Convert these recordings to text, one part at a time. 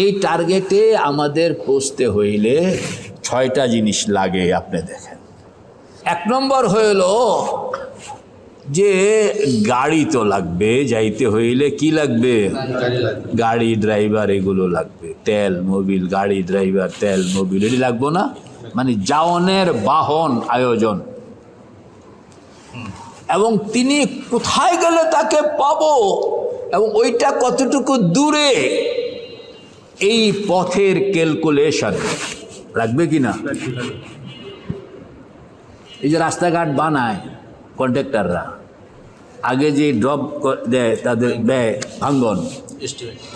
এই টার্গেটে আমাদের পৌঁছতে হইলে ছয়টা জিনিস লাগে, আপনি দেখেন। এক নম্বর হইল যে গাড়ি তো লাগবে, যাইতে হইলে কি লাগবে? গাড়ি ড্রাইভার এগুলো লাগবে। তেল, মোবিল, গাড়ি ড্রাইভার তেল, মোবিল এটি লাগবো না? মানে যাওনের বাহন আয়োজন। এবং তিনি কোথায় গেলে তাকে পাবো? এবং ওইটা কতটুকু দূরে? এই পথের ক্যালকুলেশন। রাখবে কি না? এই যে রাস্তাঘাট বানায় কন্ট্রাক্টররা আগে যে ড্রপ দেয় তাদের ব্যয় ভাঙ্গন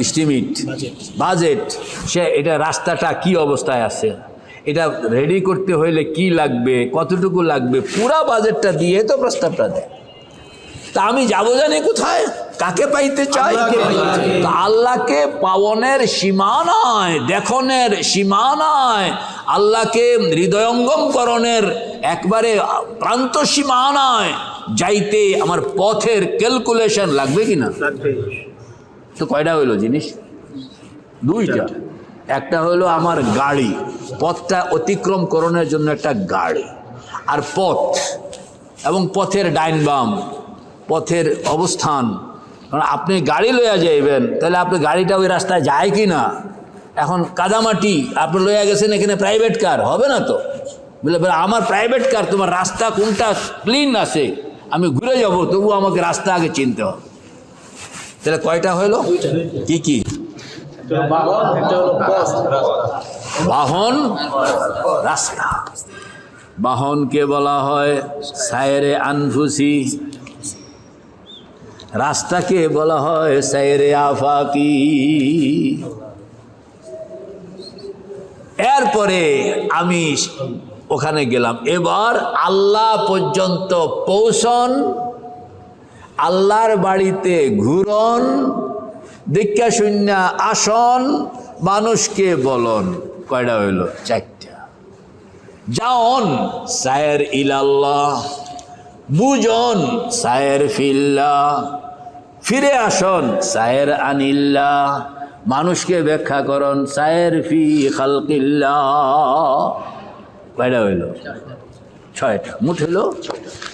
এস্টিমেট বাজেট সে এটা রাস্তাটা কি অবস্থায় আছে? এটা রেডি করতে হইলে কি লাগবে কতটুকু লাগবে? পুরা বাজেটটা দিয়ে তো প্রস্তাবটা দেয়। তা আমি যাব জানি কোথায়? কাকে পাইতে চাই? আল্লাহকে পাওনের সীমা নয় দেখনের সীমা নয় আল্লাহকে হৃদয়ঙ্গমকরণের একবারে প্রান্ত সীমা নয় যাইতে আমার পথের ক্যালকুলেশন লাগবে কি না তো কয়টা হইল জিনিস? দুইটা। একটা হলো আমার গাড়ি। পথটা অতিক্রম করণের জন্য একটা গাড়ি। আর পথ এবং পথের ডাইন বাম পথের অবস্থান। কারণ আপনি গাড়ি লইয়া যাইবেন, তাহলে আপনি গাড়িটা ওই রাস্তায় যায় কি না এখন কাদামাটি, আপনি লইয়া গেছেন এখানে প্রাইভেট কার হবে না তো? বলে আমার প্রাইভেট কার তোমার রাস্তা কোনটা ক্লিন আছে? আমি ঘুরে যাব, তবু আমাকে রাস্তা আগে চিনতে হবে। তাহলে কয়টা হইল? কি কি? বাহন, রাস্তা। বাহনকে বলা হয় সায়রে আনফুসি। রাস্তাকে বলা হয় সায়রে আফাকি। এরপরে আমি ওখানে গেলাম। এবার আল্লাহ পর্যন্ত পৌঁছন, আল্লাহর বাড়িতে ঘুরন, দীক্ষা শূন্য আসন, মানুষকে বলন, কয়টা হইল? চারটা। যাওন সায়ের ইলাল্লাহ। বুঝন সায়ের ফিল্লা। ফিরে আসন, সায়ের আনিল্লা। মানুষকে ব্যাখ্যা করন, সায়ের ফি খালকিল্লা। কয়টা হইল? ছয়টা। মুঠ হইল?